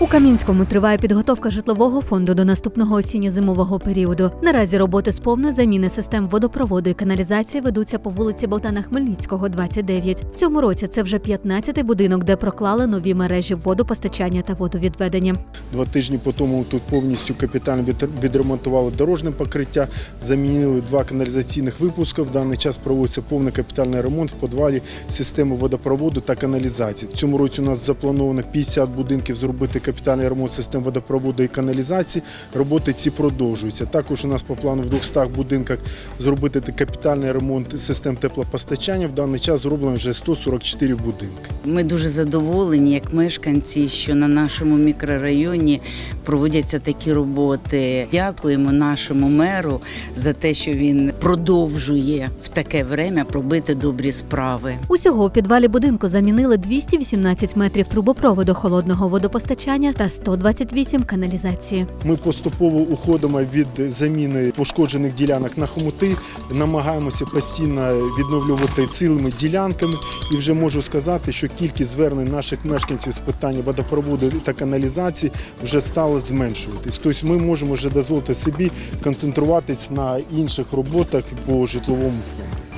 У Кам'янському триває підготовка житлового фонду до наступного осінньо-зимового періоду. Наразі роботи з повної заміни систем водопроводу і каналізації ведуться по вулиці Богдана Хмельницького, 29. В цьому році це вже 15-й будинок, де проклали нові мережі водопостачання та водовідведення. Два тижні по тому тут повністю капітально від- відремонтували дорожне покриття, замінили два каналізаційних випуски. В даний час проводиться повний капітальний ремонт в підвалі системи водопроводу та каналізації. В цьому році у нас заплановано 50 будинків зробити капітальний ремонт систем водопроводу і каналізації. Роботи ці продовжуються. Також у нас по плану в 200 будинках зробити капітальний ремонт систем теплопостачання. В даний час зроблено вже 144 будинки. Ми дуже задоволені, як мешканці, що на нашому мікрорайоні проводяться такі роботи. Дякуємо нашому меру за те, що він продовжує в таке время пробити добрі справи. Усього у підвалі будинку замінили 218 метрів трубопроводу холодного водопостачання та 128 каналізації. Ми поступово уходимо від заміни пошкоджених ділянок на хомути, намагаємося постійно відновлювати цілими ділянками. І вже можу сказати, що кількість звернень наших мешканців з питання водопроводу та каналізації вже стала зменшуватись. Тобто ми можемо вже дозволити собі концентруватись на інших роботах по житловому фонду.